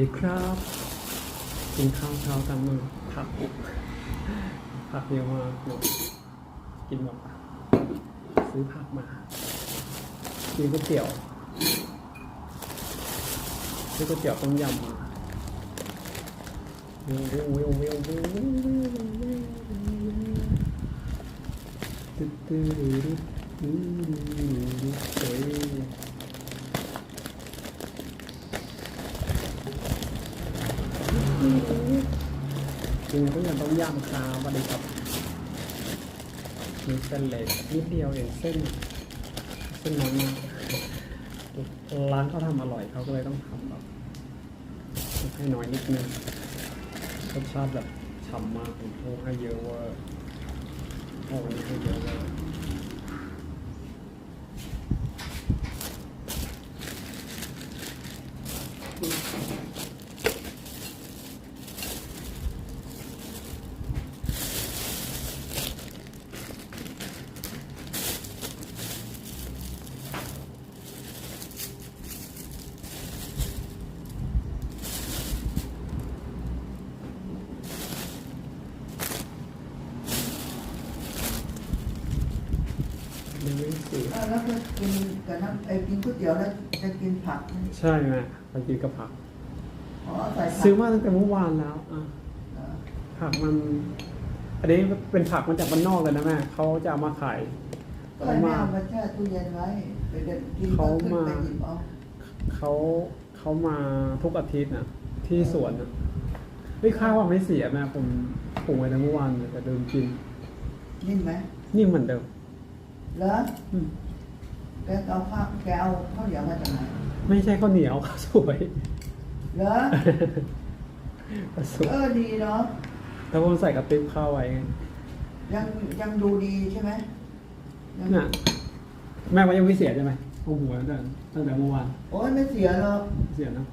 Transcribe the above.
ดีครับกินข้าวเช้าตามมือผักอุผักเยอะมากหนูกินหมดซื้อผักมากินก๋วยเตี๋ยวซื้อก๋วยเตี๋ยวต้มยำมาวิวิ่งวิวิ่งวิวิ่งวิวิ่งวิวิ่งวิวิ่งวิวตึ๊ดตึ๊ดตึ๊ดตึ๊ด จริงก็ยังต้องยำคาบดีครับมีเส้นเล็กนิดเดียวเองเส้น เส้นน้อยมากร้านเขาทำอร่อยเขาก็เลยต้องทำแบบให้น้อยนิดนึงรสชาติแบบฉ่ำมากโอ้โหให้เยอะเว่าโอ้โหให้เยอะเว่า ยังไม่สีอะแล้วก็กินกับน้ำไอ้กินก๋วยเตี๋ยวแล้วจะกินผักไหมใช่ไหมไปกินกับผัก อ๋อใส่ผักซื้อมาตั้งแต่เมื่อวานแล้วอะเออผักมัน อันนี้เป็นผักมาจากบ้านนอกเลยนะแม่เขาจะเอามาขาย ก็เขาให้แม่มาเอามาแช่ตู้เย็นไว้ไปเดินกินก็เขาขึ้นมาไปหยิบเอาเขาเขามาทุกอาทิตย์นะที่สวนนะไม่ข้าวว่าไม่เสียแม่ผมปรุงไว้ตั้งเมื่อวานเลยแต่เดิมกิน นิ่มไหมนิ่มเหมือนเดิม เหรออืมแกเอาข้าวแกเอาข้าวเหนียวมาจากไหนไม่ใช่ข้าวเหนียวข้าวสวยเหรอข้าวสวยเออดีเนาะแล้วผมใส่กระติบข้าวไว้ไงยังยังดูดีใช่ไหมยังน่ะแม่ว่ายังไม่เสียใช่ไหมโอ้โหตั้งแต่ตั้งแต่เมื่อวานโอ้ยไม่เสียหรอกเสียนะ